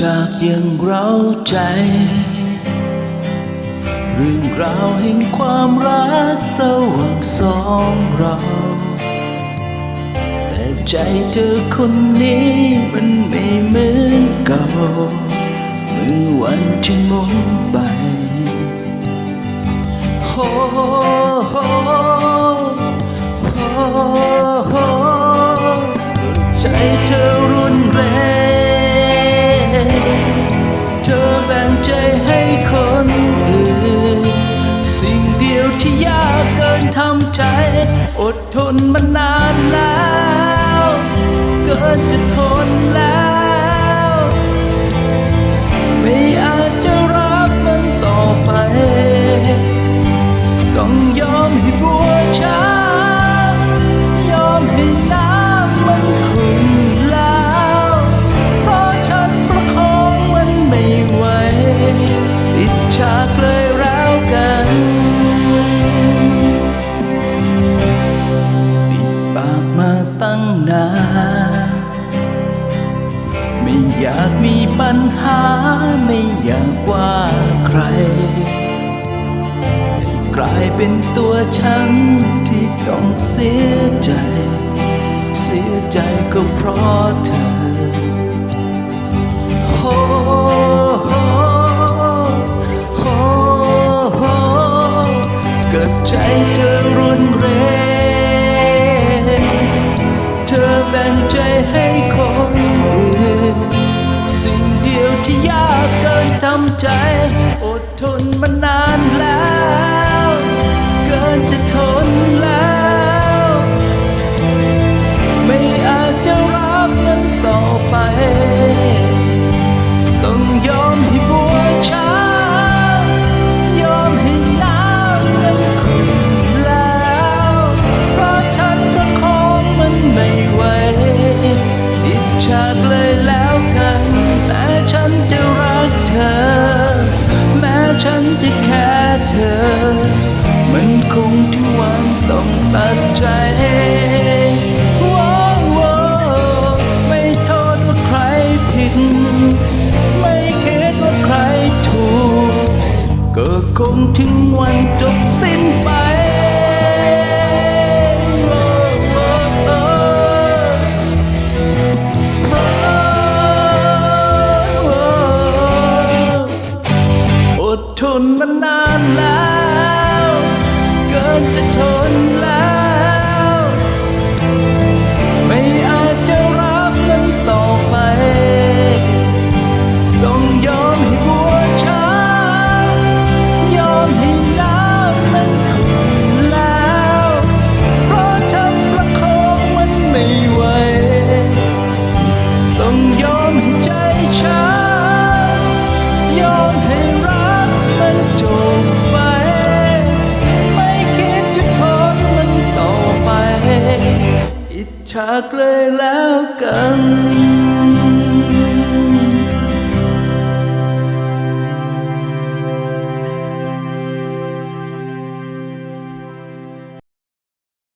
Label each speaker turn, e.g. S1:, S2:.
S1: จากยังเร้าใจ เรื่องราวแห่งความรักระหว่างสองเรา แต่ใจเธอคนนี้มันไม่เหมือนเก่าเมื่อวันที่มุนไปโอ้ ทำใจ อดทนมานานแล้ว มีปัญหาไม่อยากว่าใครกลายเป็นตัวฉันที่ต้องเสียใจ เสียใจก็เพราะเธอากเกินทำใจ อดทนมานานแล้ว ต้องตัดใจว้าวว้าวไม่โทษว่าใครผิด ไม่คิดว่าใครถูก ก็คงถึงวันจบสิ้นไปอดทนมานาน ฉากเลยแล้วกัน